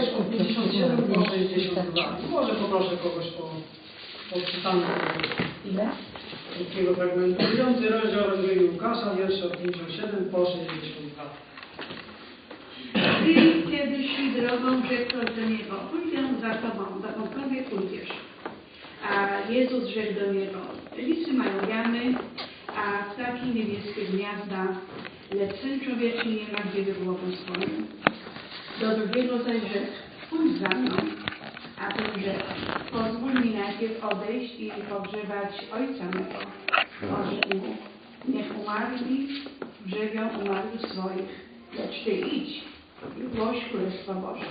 od 57 do 62. Może poproszę kogoś o, o czytanie tego Ile? krótkiego fragmentu. Dziewiąty rozdział Ewangelii Łukasza, wiersze od 57 po 62. I kiedy szli drogą, rzekł do niego, pójdę za tobą, dokądkolwiek pójdziesz. A Jezus rzekł do niego, lisy mają jamy, a ptaki niebieskie gniazda, lecz Syn Człowieczy nie ma gdzie wygłową swoim. Do drugiego zaś rzekł, pójdź za mną. A ten rzekł, pozwól mi najpierw odejść i pogrzebać ojca mego. Odrzekł mu, niech umarli grzebią umarłych swoich, lecz ty idź i głoś Królestwo Boże.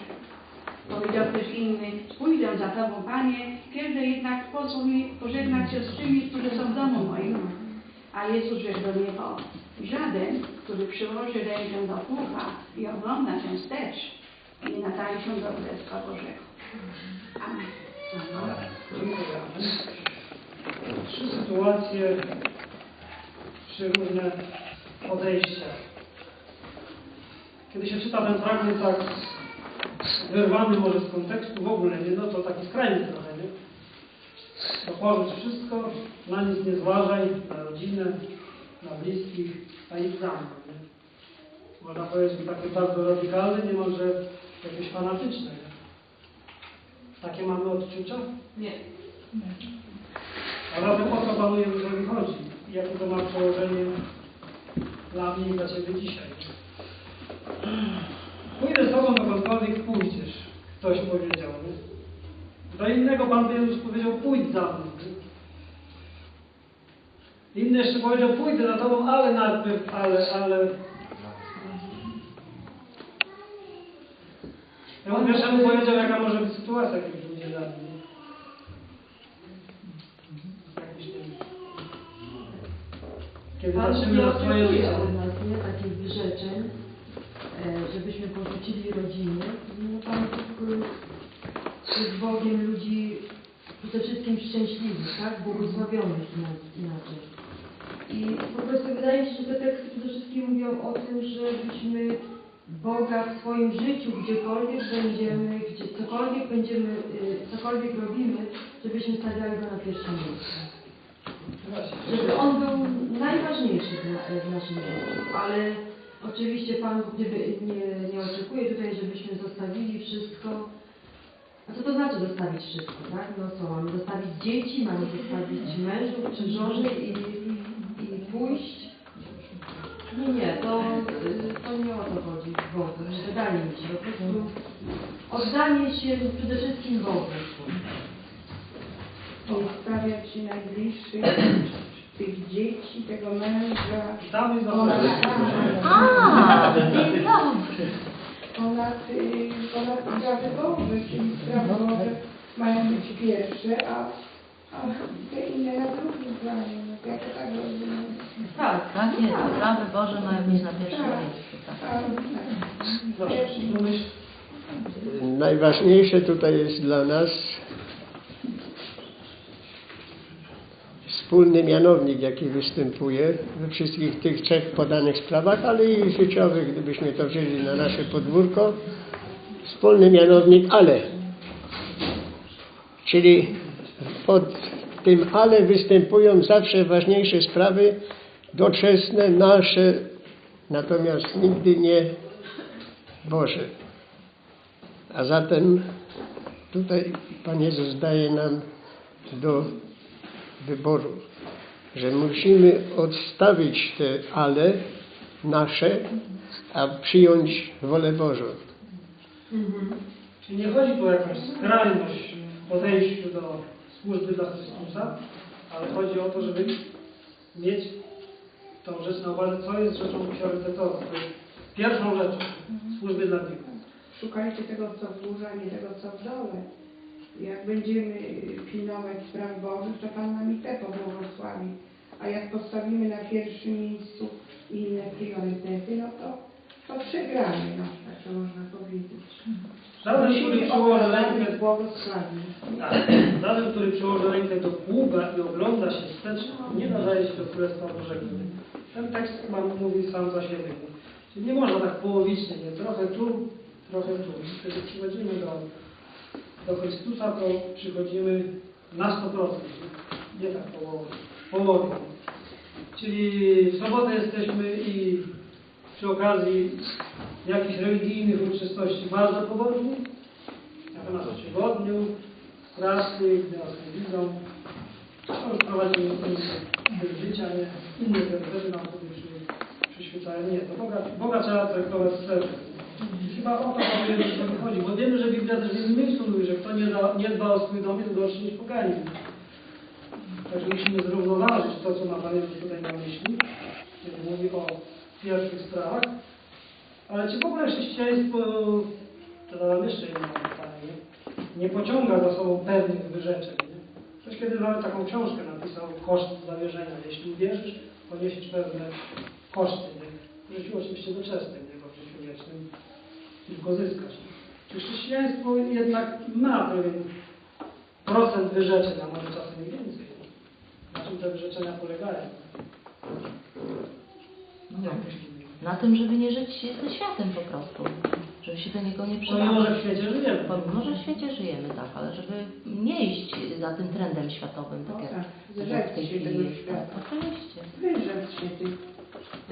Powiedział też inny, pójdę za Tobą, Panie, kiedy jednak pozwól mi pożegnać się z tymi, którzy są w domu moim. A Jezus rzekł do niego, żaden, który przyłoży rękę do pługa i ogląda się wstecz, nie nadaje się do Królestwa Bożego. Amen. Trzy sytuacje, trzy różne podejścia. Kiedy się czyta ten fragment tak wyrwany może z kontekstu, w ogóle nie, no to taki skrajny trochę, nie? Wszystko, na nic nie zważaj, na rodzinę, na bliskich, a idź za mną, nie? Można powiedzieć, że takie bardzo radykalne, niemalże jakieś fanatyczne. Takie mamy odczucia? Nie. A zatem o co Panu Jezusowi chodzi? I jakie to ma przełożenie dla mnie i dla Ciebie dzisiaj? Pójdę z Tobą dokądkolwiek pójdziesz, ktoś powiedział. Do innego Pan Jezus powiedział, pójdź za mną. Nie? Inny jeszcze powiedział, pójdę za Tobą, ale najpierw, ale, ale... Ja mu pierwszemu powiedział, jaka może być sytuacja, mną. Tak myślę. Kiedy Pan nie na swoje życie. od nas nie, takich wyrzeczeń, e, żebyśmy porzucili rodziny. No Pan jest Bogiem ludzi przede wszystkim szczęśliwych, tak? Błogosławionych ina- inaczej. I po prostu wydaje mi się, że te teksty przede wszystkim mówią o tym, żebyśmy Boga w swoim życiu, gdziekolwiek będziemy, gdzie cokolwiek będziemy, e, cokolwiek robimy, żebyśmy stawiali Go na pierwszym miejscu żeby on był najważniejszy w, naszym życiu, ale oczywiście Pan Bóg nie, nie, oczekuje tutaj, żebyśmy zostawili wszystko. A co to znaczy zostawić wszystko, tak? No co, mamy zostawić dzieci, mamy zostawić mężów czy żony i pójść? Nie, nie, to, to nie o to chodzi w Bogu, wydaje mi się, po prostu oddanie się przede wszystkim Bogu. Nie stawiać się najbliższych, tych dzieci, tego męża, ponad, naprawdę. A, dzień dobry. ponad, ponad sprawy Boże, czyli sprawy Boże mają być pierwsze, a, tak. Tak, Tak jest, sprawy Boże mają być na pierwszym Tak. miejscu. Tak. Tak. Najważniejsze tutaj jest dla nas wspólny mianownik, jaki występuje we wszystkich tych trzech podanych sprawach, ale i życiowych, gdybyśmy to wzięli na nasze podwórko. Wspólny mianownik, ale. Czyli pod tym ale występują zawsze ważniejsze sprawy doczesne, nasze, natomiast nigdy nie Boże. A zatem tutaj Pan Jezus daje nam do wyboru, że musimy odstawić te ale nasze, a przyjąć wolę Bożą. Czyli nie chodzi o jakąś skrajność w podejściu do służby dla Chrystusa, ale chodzi o to, żeby mieć tą rzecz na uwadze, co jest rzeczą priorytetową. To jest pierwszą rzeczą służby dla Niego. Szukajcie tego, co w górze, a nie tego, co w dole. Jak będziemy pilnować spraw Bożych, to Pan nam i te pobłogosławi. A jak postawimy na pierwszym miejscu inne priorytety, no to, to przegramy, no, tak to można powiedzieć. Żaden, który Musimy przyłoży rękę, tak, który przyłoży rękę do pługa i ogląda się wstecz, nie nadaje się do Królestwa Bożego. Ten tekst chyba mówi sam za siebie. Czyli nie można tak połowicznie, nie? trochę tu, trochę tu. Wtedy przychodzimy do, do Chrystusa, to przychodzimy na 100%, nie, tak połowę. Czyli w sobotę jesteśmy i przy okazji jakichś religijnych uroczystości bardzo pobożni, natomiast w tygodniu prasy, gdy nas nie widzą, to już prowadzimy styl życia, nie? inne priorytety nam wtedy przy, przyświecają. Nie, to Boga, Boga trzeba traktować serio. Chyba o to powinien chodzi, bo wiemy, że Biblia też w innym miejscu mówi, że kto nie, da, nie dba o swój dom, to gorszy niż poganin. Także musimy zrównoważyć to, co ma Pan tutaj na myśli, kiedy mówi o pierwszych sprawach. Ale czy w ogóle chrześcijaństwo, to nam jeszcze jedno pytanie, nie pociąga za sobą pewnych wyrzeczeń? Nie? Ktoś kiedyś nawet taką książkę napisał, Koszt zawierzenia. Jeśli uwierzysz, poniesiesz pewne koszty. Nie? W życiu oczywiście doczesnym, nie w życiu wiecznym, tylko zyskasz. Czy chrześcijaństwo jednak ma pewien procent wyrzeczeń, a może czasem i więcej? Na czym te wyrzeczenia polegają? Jak myślimy? Na tym, żeby nie żyć ze światem po prostu. Żeby się do niego nie Pomimo, że w przydawać. świecie żyjemy. Pomimo, że w świecie żyjemy, tak, ale żeby nie iść za tym trendem światowym, tak No jak, tak, tak jak w tej chwili jest. Tak, oczywiście. Wyrzec się tych.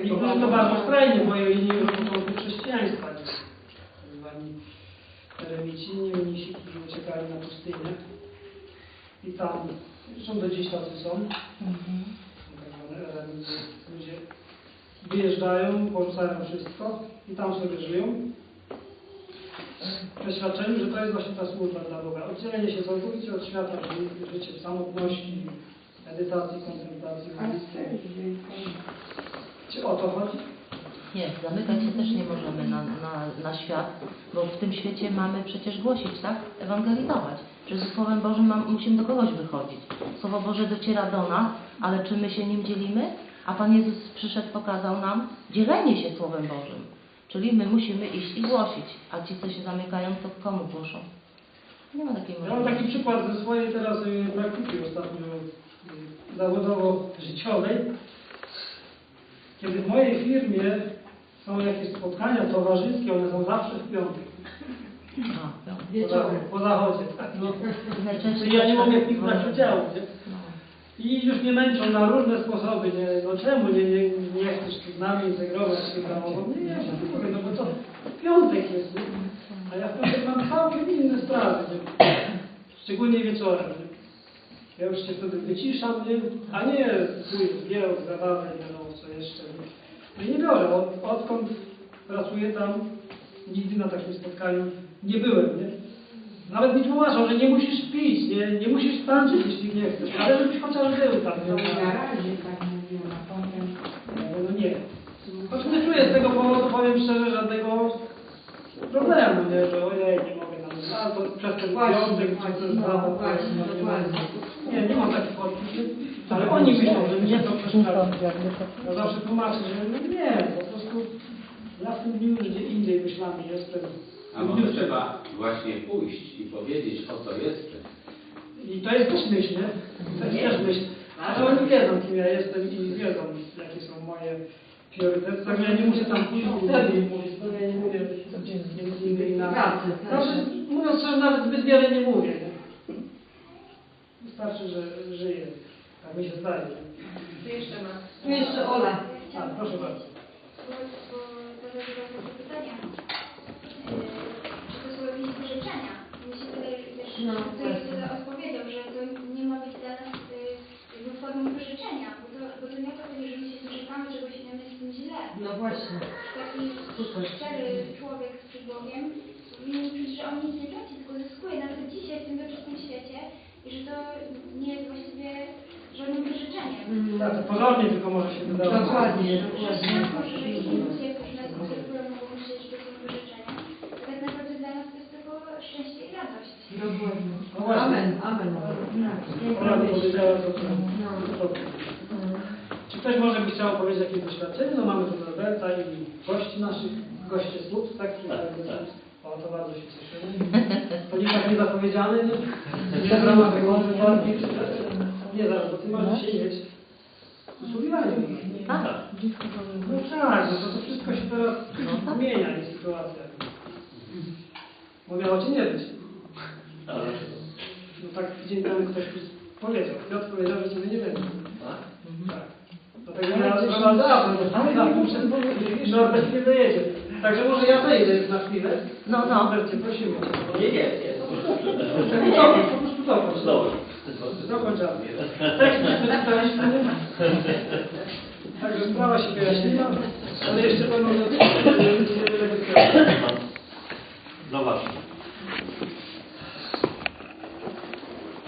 I to bardzo skrajnie, bo oni nie początku chrześcijaństwa. Tak zwani eremici, nie mnisi, którzy uciekali na pustynię. I tam, zresztą do dziś tacy są, tak zwane eremicy, ludzie wyjeżdżają, porzucają wszystko i tam sobie żyją. W przeświadczeniu, że to jest właśnie ta służba dla Boga. Oddzielenie się całkowicie od świata, ży- życie w samotności, medytacji, kontemplacji, Czy o to chodzi? Nie, zamykać się też nie możemy na, na, na świat, bo w tym świecie mamy przecież głosić, tak? Ewangelizować. Ze Słowem Bożym mam, musimy do kogoś wychodzić. Słowo Boże dociera do nas, ale czy my się nim dzielimy? A Pan Jezus przyszedł, pokazał nam dzielenie się Słowem Bożym. Czyli my musimy iść i głosić, a ci, co się zamykają, to komu głoszą? Nie ma takiej Ja mam możliwości. taki przykład ze swojej teraz y, praktyki ostatnio y, zawodowo-życiowej. Kiedy w mojej firmie są jakieś spotkania towarzyskie, one są zawsze w piątek. A. Po, po zachodzie. Tak, no. Ja nie mogę w nich brać udziału. Nie? No. I już mnie męczą na różne sposoby. Nie, no czemu nie, nie, nie chcesz z nami integrować się prawo? Nie, nie, nie mogę, no bo to piątek jest. Nie? A ja w piątek mam całkiem inne sprawy. Nie? Szczególnie wieczorem. Nie? Ja już się wtedy wyciszam, nie? a nie pójdę, zbierał, zabawę, nie wiadomo co jeszcze. Nie? No nie biorę. Od, odkąd pracuję tam, nigdy na takim spotkaniu nie byłem. Nie? Nawet mi tłumaczą, że nie musisz pić, nie, nie musisz tańczyć, jeśli nie chcesz, ale żebyś chociaż był tam. Nie? na razie tak mówiła, potem mówię, No nie. Choć nie czuję z tego powodu, powiem szczerze, żadnego problemu, nie, że ojej, nie mogę nam, a to przez ten piątek, czy przez no, dwa, no, nie, nie, nie mam takich odczuć, ale oni myślą, że mnie to przeszkadza. Ja zawsze tłumaczę, że no nie, po prostu ja w tym dniu już gdzie indziej myślami jestem. A może trzeba właśnie pójść i powiedzieć, o co jestem. I to jest też myśl, nie? To jest też myśl. Ale oni wiedzą, kim ja jestem i wiedzą, jakie są moje priorytety. Tak, ja nie muszę tam pójść i mówić, bo ja nie mówię innymi na... Tak. Znaczy, mówiąc szczerze, nawet zbyt wiele nie mówię, nie? Wystarczy, że żyję. Tak mi się zdaje. To jeszcze ma. Tu jeszcze Ola. A, proszę bardzo. Bo, bo takie pytania. No, to jest tyle odpowiedział, że to nie ma być dla nas jakby formą wyrzeczenia, bo to, bo to nie o to chodzi, że my się zrzekamy czegoś i nam jest z tym źle. No właśnie. Taki Super. szczery człowiek przed Bogiem powinien czuć, że on nic nie traci, tylko zyskuje nawet dzisiaj w tym wieczystym świecie i że to nie jest właściwie żadnym wyrzeczeniem. Tak, to pozornie tylko może się wydawać. Dokładnie, Że dokładnie. nas może, że jeśli ludzie, którzy nas obserwują, mogą myśleć, że to są wyrzeczenia, to tak naprawdę dla nas to jest tylko szczęście i radość. Dokładnie. No właśnie. Amen, amen. Ona powiedziała to, co... No. Czy ktoś może by chciał powiedzieć jakieś doświadczenie? No mamy tu Roberta i gości naszych, goście słów, tak? tak. O, to bardzo się cieszymy. To nie tak niezapowiedziane, nie? Nie w ramach wyłączeń walki, czy- Nie zaraz, bo ty masz dzisiaj mieć usługiwanie. Tak. No tak, no to, to wszystko się teraz No tak. zmienia i sytuacja. bo miało cię nie być. Ale, No tak dzień temu ktoś powiedział, Piotr powiedział, że ciebie nie będzie. tak? Tak. Dlatego ja sprowadzałem, ale tak, muszę powiedzieć, Norbert nie dojedzie. Także może ja wejdę już na chwilę. No, no. Norbercie, prosimy. Nie, nie, nie. Dokończ, po prostu. Dobrze. Dokończ, ale tekst przeczytaliśmy. Także sprawa się wyjaśniła, ale jeszcze będą No właśnie.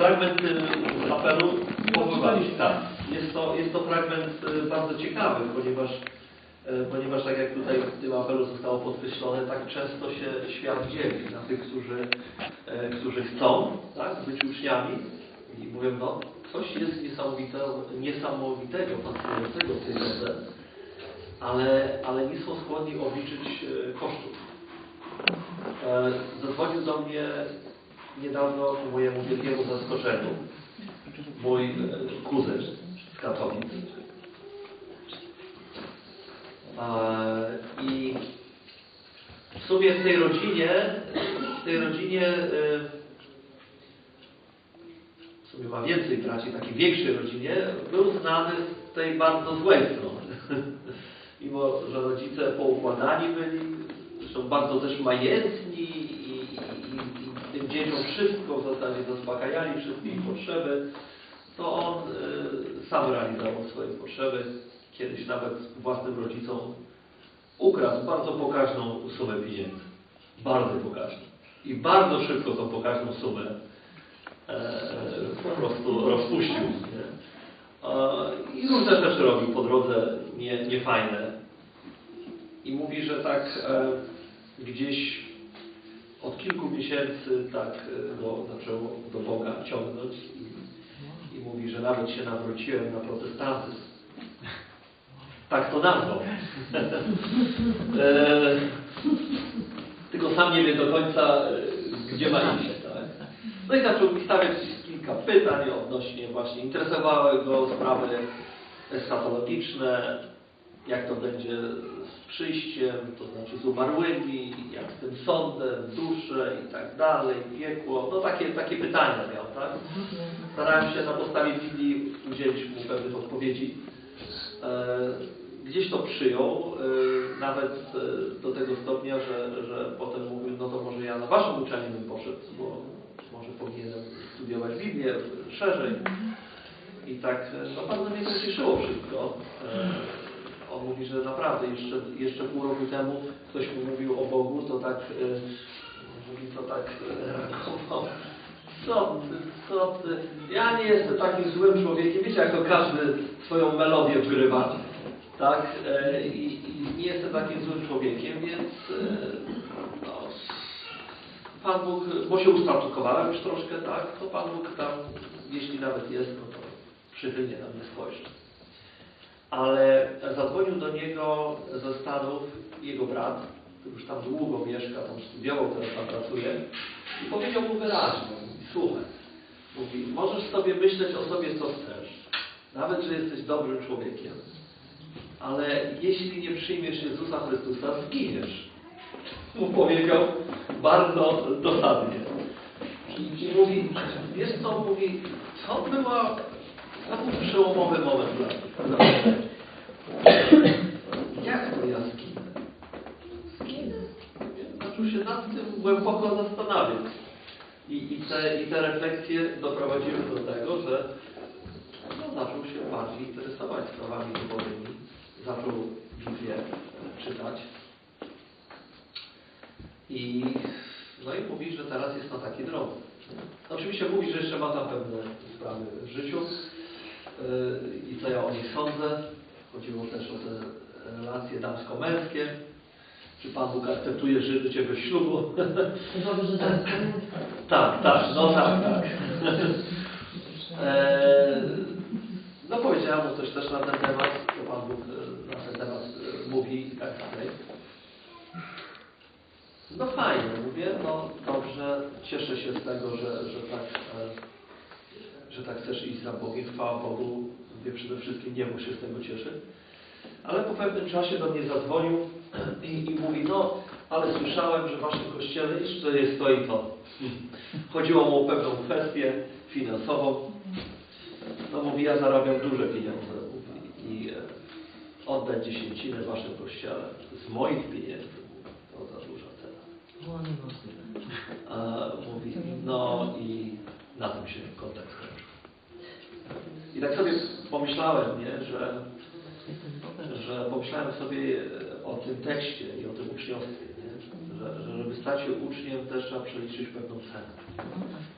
Fragment y, apelu powoływaliśmy. Tak. Jest to, jest to fragment y, bardzo ciekawy, ponieważ, y, ponieważ tak jak tutaj w tym apelu zostało podkreślone, tak często się świat dzieli na tych, którzy, którzy chcą tak, być uczniami i mówią, no coś jest niesamowitego, niesamowitego, fascynującego w tej drodze, ale, ale nie są skłonni obliczyć kosztów. E, Zadzwonił do mnie niedawno ku mojemu wielkiemu zaskoczeniu mój e, kuzyn z Katowic. E, I w sumie w tej rodzinie, w tej rodzinie e, w sumie ma więcej braci, takiej większej rodzinie, był znany z tej bardzo złej strony. Mimo, że rodzice poukładani byli, zresztą bardzo też majętni dzieciom wszystko w zasadzie zaspokajali, wszystkie ich potrzeby, to on y, sam realizował swoje potrzeby. Kiedyś nawet własnym rodzicom ukradł bardzo pokaźną sumę pieniędzy. Bardzo pokaźną. I bardzo szybko tą pokaźną sumę e, po prostu rozpuścił. E, I różne rzeczy robił po drodze nie, niefajne. I mówi, że tak e, gdzieś od kilku miesięcy tak e, go zaczęło do Boga ciągnąć i, i mówi, że nawet się nawróciłem na protestantyzm. Tak to nazwał. e, tylko sam nie wie do końca, e, gdzie ma iść. Tak? No i zaczął mi stawiać kilka pytań odnośnie właśnie interesowały go sprawy eschatologiczne, jak to będzie z przyjściem, to znaczy z umarłymi, jak z tym sądem, dusze i tak dalej, piekło. No takie, takie pytania miał, tak? Starałem się na podstawie Biblii udzielić mu pewnych odpowiedzi. E, gdzieś to przyjął, e, nawet e, do tego stopnia, że, że potem mówił, no to może ja na waszą uczelnię bym poszedł, bo może powinienem studiować Biblię szerzej. I tak, no bardzo mnie to cieszyło wszystko. On mówi, że naprawdę jeszcze, jeszcze pół roku temu ktoś mu mówił o Bogu, to tak, e, mówi, to tak e, reagował. Co ty, co ty? Ja nie jestem takim złym człowiekiem. Wiecie, jak to każdy swoją melodię wgrywa. Tak? E, I, i nie jestem takim złym człowiekiem, więc no, Pan Bóg, bo się ustatunkowałem już troszkę, tak? To Pan Bóg tam, jeśli nawet jest, no to przychylnie na mnie spojrzy. Ale zadzwonił do niego ze Stanów jego brat, który już tam długo mieszka, tam studiował, teraz tam pracuje i powiedział mu wyraźnie, słuchaj, mówi, możesz sobie myśleć o sobie, co chcesz, nawet, że jesteś dobrym człowiekiem, ale jeśli nie przyjmiesz Jezusa Chrystusa, zginiesz. Mu powiedział bardzo dosadnie. I mówi, wiesz co, mówi, to była, to był przełomowy moment dla mnie. Jak to ja zginę? Zginę. Zaczął się nad tym głęboko zastanawiać. I, i, te, I te refleksje doprowadziły do tego, że no, zaczął się bardziej interesować sprawami duchowymi. Zaczął Biblię czytać. I, no i mówi, że teraz jest na takiej drodze. Oczywiście mówi, że jeszcze ma tam pewne sprawy w życiu yy, i co ja o nich sądzę. Chodziło też o te relacje damsko-męskie. Czy Pan Bóg akceptuje życie bez ślubu? Dobrze, tak. tak, tak, no tak, tak. Eee, no powiedziałem mu coś też na ten temat, co Pan Bóg e, na ten temat e, mówi i tak dalej. No fajnie, mówię, no dobrze, cieszę się z tego, że, że, tak, e, że tak chcesz iść za Bogiem, chwała Bogu, mówię, przede wszystkim niebo się z tego cieszy. Ale po pewnym czasie do mnie zadzwonił i, i mówi, no ale słyszałem, że w waszym kościele jeszcze jest to i to. Chodziło mu o pewną kwestię finansową. No mówi, ja zarabiam duże pieniądze i e, oddać dziesięcinę waszym kościele z moich pieniędzy, to za duża cena. A mówi, no i na tym się kontakt skończył. I tak sobie pomyślałem, nie, że, że pomyślałem sobie e, o tym tekście i o tym uczniostwie, że, że żeby stać się uczniem też trzeba przeliczyć pewną cenę.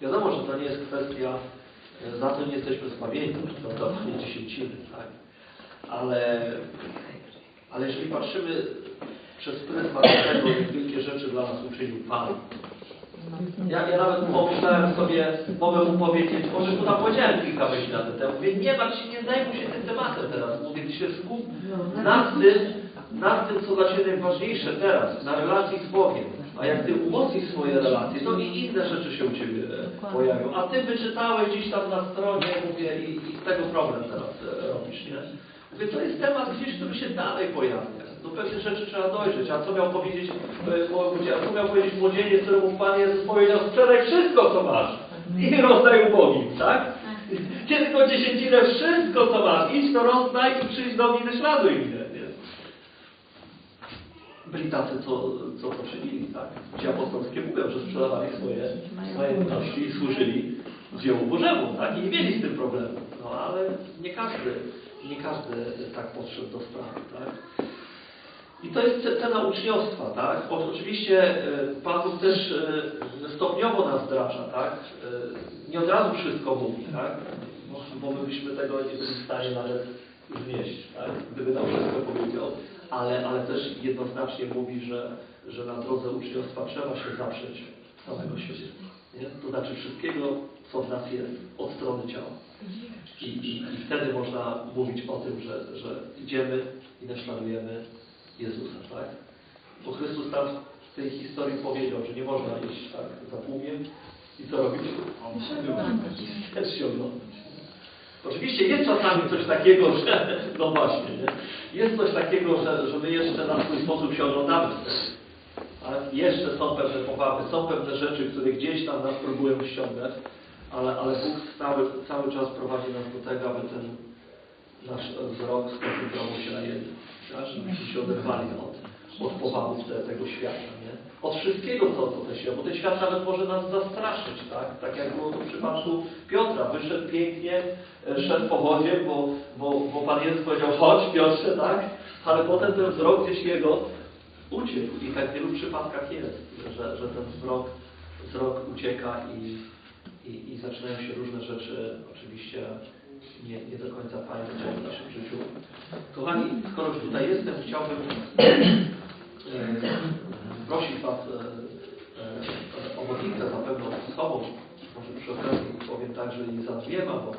Wiadomo, że to nie jest kwestia, e, za to nie jesteśmy zbawieni, to dawanie dziesięciny, tak? Ale, ale jeżeli patrzymy przez pryzmat tego, jak wielkie rzeczy dla nas uczynił Pan, ja, ja nawet pomyślałem sobie, mogę mu powiedzieć, może mu tam powiedziałem kilka myśli na ten temat. Mówię, nie martw się, nie zajmuj się tym tematem teraz. Mówię, ty się skup nad tym, nad tym, co dla Ciebie najważniejsze teraz, na relacji z Bogiem. A jak Ty umocnisz swoje relacje, to i inne rzeczy się u Ciebie e, pojawią. A Ty wyczytałeś gdzieś tam na stronie, mówię, i, i z tego problem teraz e, robisz, nie? Mówię, to jest temat gdzieś, który się dalej pojawia. Do pewnych rzeczy trzeba dojrzeć. A co miał powiedzieć, e, a co miał powiedzieć młodzieniec, któremu Pan Jezus powiedział, sprzedaj wszystko, co masz i rozdaj ubogim, tak? Kiedy tylko dziesięcinę, wszystko, co masz, idź to rozdaj i przyjdź do mnie, naśladuj mnie, nie? Byli tacy, co, co to czynili, tak? Ci apostolskie mówią, że sprzedawali swoje majątności i służyli dziełu Bożemu, tak? I nie mieli z tym problemu. No ale nie każdy, nie każdy tak podszedł do sprawy, tak? I to jest ce- cena uczniostwa, tak? Oczywiście e, Pan Bóg też e, stopniowo nas wdraża, tak? E, Nie od razu wszystko mówi, tak? Bo- Bo my byśmy tego nie byli w stanie nawet znieść, tak? Gdyby nam wszystko powiedział. Ale, ale też jednoznacznie mówi, że, że na drodze uczniostwa trzeba się zaprzeć samego siebie. Nie? To znaczy wszystkiego, co w nas jest, od strony ciała. I, i, I wtedy można mówić o tym, że, że idziemy i naśladujemy Jezusa, tak? Bo Chrystus tam w tej historii powiedział, że nie można iść tak za pługiem i co robić? Też się oglądać. Oczywiście jest czasami coś takiego, że no właśnie, nie? Jest coś takiego, że, że my jeszcze na swój sposób się oglądamy. Ale jeszcze są pewne powaby, są pewne rzeczy, które gdzieś tam nas próbują ściągać, ale, ale Bóg cały, cały czas prowadzi nas do tego, aby ten nasz wzrok skoncentrował się na Jednym. Tak? Żebyśmy się oderwali od, od powabów te, tego świata. Nie? Od wszystkiego, co, co ten świat, bo ten świat nawet może nas zastraszyć, tak? Tak jak było to w przypadku Piotra. Wyszedł pięknie, e, szedł po wodzie, bo, bo, bo Pan Jezus powiedział, chodź Piotrze, tak? Ale potem ten wzrok gdzieś jego uciekł. I tak w wielu przypadkach jest, że, że ten wzrok, wzrok ucieka i, i, i zaczynają się różne rzeczy oczywiście nie, nie do końca fajne w naszym życiu. Kochani, skoro już tutaj jestem, chciałbym e, prosić Was e, e, o modlitwę za pewną osobą. Może przy okazji powiem także i za dwiema, bo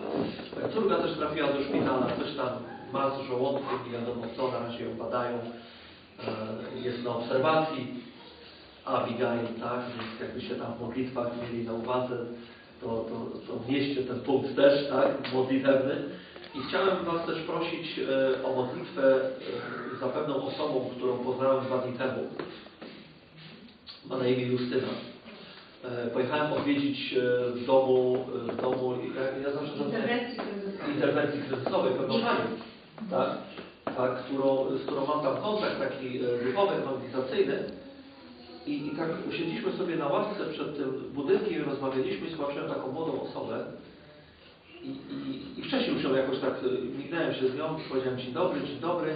córka też trafiła do szpitala, coś tam ma z żołądkiem, nie wiadomo co, na razie ją badają, e, jest na obserwacji. Abigail, tak, więc jakby się tam w modlitwach mieli na uwadze, to, to, to wnieście ten punkt też, tak, modlitewny. I chciałem Was też prosić e, o modlitwę e, za pewną osobą, którą poznałem dwa dni temu. Ma na imię Justyna. E, pojechałem odwiedzić e, w domu, e, w domu ja, ja zawsze Interwencji kryzysowej. interwencji kryzysowej pewną panią, tak, tak, którą, z którą mam tam kontakt taki duchowy, ewangelizacyjny. I, I tak usiedliśmy sobie na ławce przed tym budynkiem i rozmawialiśmy i zobaczyłem taką młodą osobę. I, i, I wcześniej już ją jakoś tak mignąłem się z nią, powiedziałem dzień dobry, dzień dobry.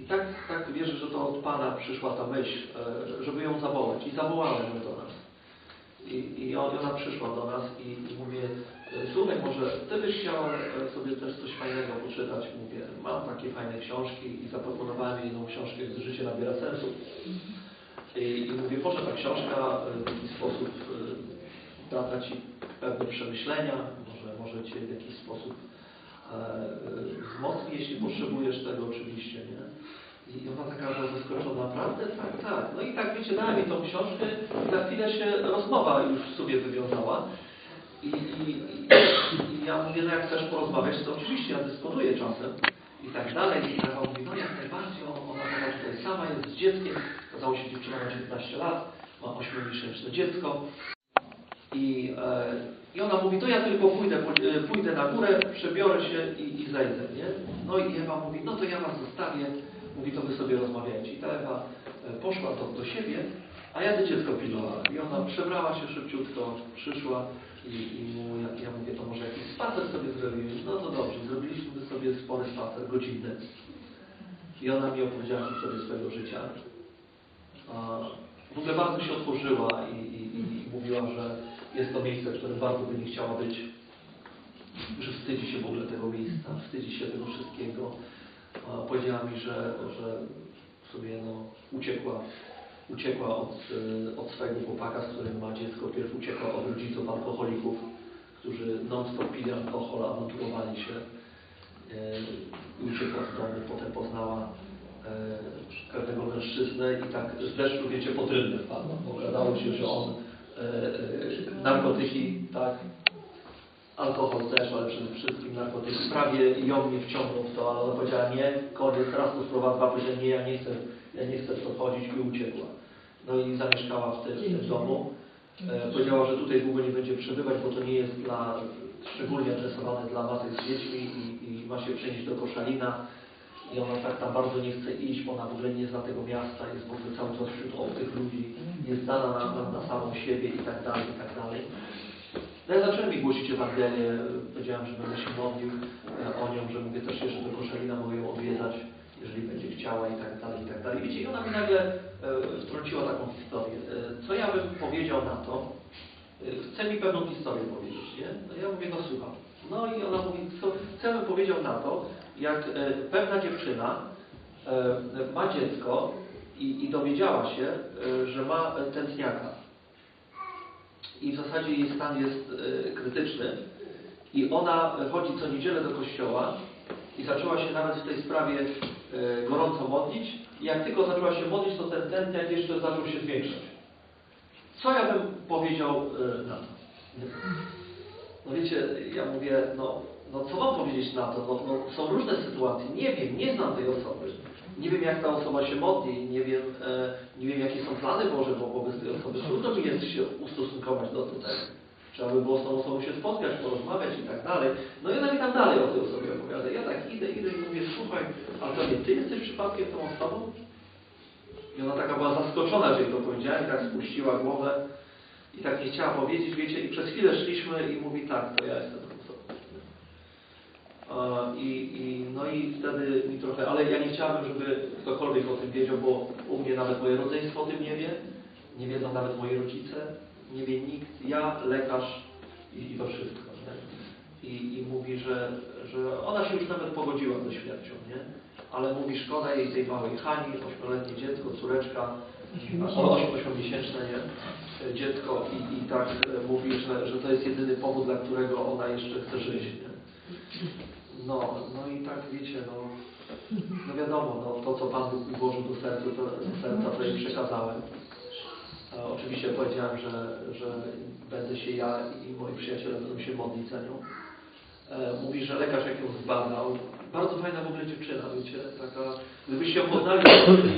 I tak, tak wierzę, że to od Pana przyszła ta myśl, e, żeby ją zawołać. I zawołałem ją do nas. I, i on- ona przyszła do nas i, i mówię, e, słuchaj, może Ty byś chciała e, sobie też coś fajnego poczytać. Mówię, mam takie fajne książki i zaproponowałem jej jedną książkę, gdy życie nabiera sensu. I, I mówię, może ta książka w jakiś sposób da Ci pewne przemyślenia, może, może Cię w jakiś sposób e, e, jeśli potrzebujesz tego oczywiście, nie? I ona taka była zaskoczona, naprawdę? Tak, tak. No i tak, wiecie, dała mi tą książkę i za chwilę się rozmowa już sobie wywiązała. I, i, i, i ja mówię, no jak chcesz porozmawiać, to oczywiście ja dysponuję czasem. i tak dalej. I Ewa mówi, no jak najbardziej, ona była tutaj sama, jest z dzieckiem. Okazało się, dziewczyna ma 19 lat, ma 8-miesięczne dziecko. I, e, I ona mówi, to ja tylko pójdę, e, pójdę na górę, przebiorę się i, i zejdę, nie? No i Ewa mówi, no to ja was zostawię, mówi, to wy sobie rozmawiajcie. I ta Ewa e, poszła do, do siebie, a ja to dziecko pilnowałem. I ona przebrała się szybciutko, przyszła i, i mu, ja, ja mówię, to może jakiś spacer sobie zrobimy? No to dobrze, zrobiliśmy sobie spory spacer, godzinny. I ona mi opowiedziała historię swojego życia. A, w ogóle bardzo się otworzyła i, i i mówiła, że jest to miejsce, w którym bardzo by nie chciała być, że wstydzi się w ogóle tego miejsca, wstydzi się tego wszystkiego. Powiedziała mi, że, że sobie no, uciekła, uciekła od, e, od swojego chłopaka, z którym ma dziecko. Pierw uciekła od rodziców alkoholików, którzy non-stop pili alkohol, awanturowali się. I uciekła z domu, potem poznała e, pewnego mężczyznę i tak z deszczu, wiecie, pod rynny wpadła, okazało się, że on narkotyki, tak, alkohol też, ale przede wszystkim narkotyki. Prawie ją nie wciągnął w to, ale ona powiedziała nie, koniec, raz to sprowadzła, powiedziała nie, ja nie chcę, ja nie chcę w to wchodzić i uciekła. No i zamieszkała w tym, w tym domu. E, powiedziała, że tutaj długo nie będzie przebywać, bo to nie jest dla, szczególnie adresowane dla matek z dziećmi i, i ma się przenieść do Koszalina. I ona tak tam bardzo nie chce iść, ona w ogóle nie zna tego miasta, jest w ogóle cały czas wśród obcych ludzi, jest dana na, na, na samą siebie i tak dalej, i tak dalej. No ja zacząłem mi głosić Ewangelię, powiedziałem, że będę się modlił e, o nią, że mówię też jeszcze do Koszalina mogę ją odwiedzać, jeżeli będzie chciała i tak dalej, i tak dalej. Wiecie, i ona mi nagle e, wtrąciła taką historię. E, co ja bym powiedział na to? Chce mi pewną historię powiedzieć, nie? No ja mówię, no słucham. No i ona mówi, co, co bym powiedział na to, jak e, pewna dziewczyna e, ma dziecko i, i dowiedziała się, e, że ma tętniaka. I w zasadzie jej stan jest krytyczny. I ona chodzi co niedzielę do kościoła i zaczęła się nawet w tej sprawie gorąco modlić. I jak tylko zaczęła się modlić, to ten tętniak jeszcze zaczął się zwiększać. Co ja bym powiedział na to? No wiecie, ja mówię, no, no co mam powiedzieć na to? No, no, są różne sytuacje. Nie wiem, nie znam tej osoby. Nie wiem, jak ta osoba się modli, nie wiem, e, nie wiem jakie są plany Boże wo- wobec tej osoby. Trudno mi jest się ustosunkować do tego. Trzeba by było z tą osobą się spotkać, porozmawiać i tak dalej. No i ona mi tam dalej o tej osobie opowiada. Ja tak idę, idę i mówię, słuchaj, a to nie ty jesteś przypadkiem tą osobą? I ona taka była zaskoczona, że jej to powiedziałem, tak spuściła głowę i tak nie chciała powiedzieć, wiecie, i przez chwilę szliśmy i mówi tak, to ja jestem I, i, no i wtedy mi trochę, ale ja nie chciałem, żeby ktokolwiek o tym wiedział, bo u mnie nawet moje rodzeństwo o tym nie wie, nie wiedzą nawet moi rodzice, nie wie nikt, ja, lekarz i, i to wszystko. Nie? I, I mówi, że, że ona się już nawet pogodziła ze śmiercią, nie? ale mówi, szkoda jej tej małej Hani, ośmioletnie dziecko, córeczka, ośmiomiesięczne, nie? dziecko i, i tak mówi, że, że to jest jedyny powód, dla którego ona jeszcze chce żyć. Nie? No, no i tak wiecie, no, no wiadomo, no, to co Pan Bóg włożył do serca, to, do serca, to jej przekazałem. E, oczywiście powiedziałem, że, że będę się ja i moi przyjaciele będą się modlić za nią. E, mówi, że lekarz jak ją zbadał, bardzo fajna w ogóle dziewczyna, wiecie, taka, gdybyście ją poznali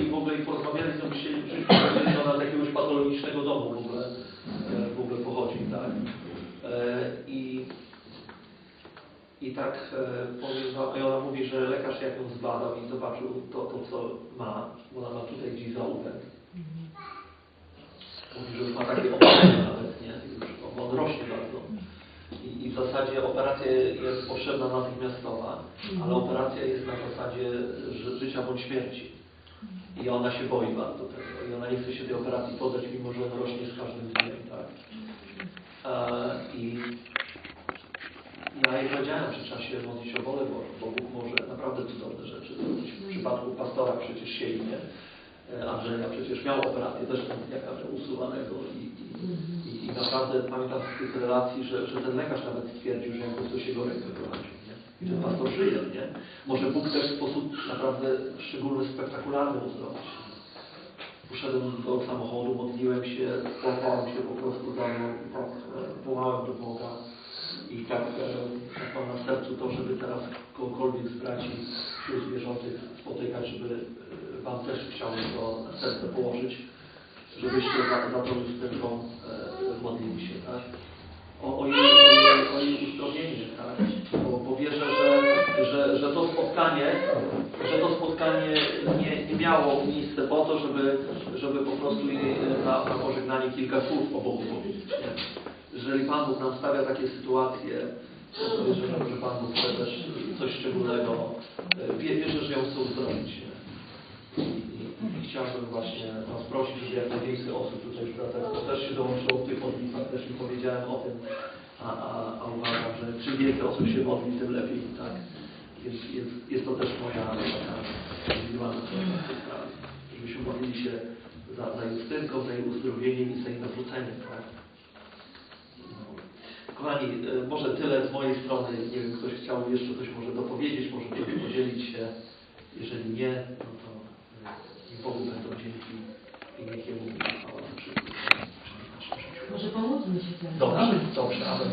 i w ogóle i porozmawiali, to byście że ona z jakiegoś patologicznego domu w ogóle, e, w ogóle pochodzi, tak. E, I i tak e, powiedziała, i ona mówi, że lekarz jak ją zbadał i zobaczył to, to co ma, bo ona ma tutaj gdzieś zaułek. Mówi, że ma takie operacje nawet, nie? Już on rośnie bardzo. I, I w zasadzie operacja jest potrzebna natychmiastowa, ale operacja jest na zasadzie ży- życia bądź śmierci. I ona się boi bardzo tego. I ona nie chce się tej operacji poddać, mimo że on rośnie z każdym dniem, tak? E, I ja jej powiedziałem, że trzeba się modlić o wolę Bożą, bo Bóg może naprawdę cudowne rzeczy zrobić. W przypadku pastora przecież siebie, e, Andrzeja przecież miał operację też jaka usuwanego i, i, i naprawdę pamiętam z tych relacji, że, że ten lekarz nawet stwierdził, że jakby coś jego rękę prowadził. I ten pastor żyje, nie? Może Bóg też w sposób naprawdę szczególny, spektakularny uzdrowić. Poszedłem do samochodu, modliłem się, płakałem się po prostu za i tak e, wołałem do Boga. I tak, e, tak na sercu to, żeby teraz kogokolwiek z braci wśród wierzących spotykać, żeby e, Wam też chciałbym to serce położyć, żebyście za, za tą Justynką e, modlili się, tak? O, o, jej, jej uzdrowienie, tak? Bo, bo wierzę, że, że, że to spotkanie, że to spotkanie nie, nie miało miejsca po to, żeby, żeby po prostu jej e, na, na pożegnanie kilka słów o Bogu powiedzieć. Nie? Jeżeli Pan Bóg nam stawia takie sytuacje, to wierzę, że Pan Bóg chce też coś szczególnego. E, Wie, wierzę, że ją chce uzdrowić. nie? I, i, I chciałbym właśnie Was prosić, żeby jak najwięcej osób tutaj w braterstwo też się dołączyło w tych modlitwach, też im powiedziałem o tym, a, a, a uważam, że czym więcej osób się modli, tym lepiej, tak? Jest, jest, jest to też moja taka indywidualna sprawie, żebyśmy modlili się za, za Justynką, za jej uzdrowieniem i za jej nawróceniem, tak? Kochani, e, może tyle z mojej strony. Nie wiem, ktoś chciał jeszcze coś może dopowiedzieć, może coś podzielić się. Jeżeli nie, no to e, niech Bogu będą dzięki i niech Jemu chwała wszystko. Może pomóżmy się temu. Dobrze, dobrze, amen.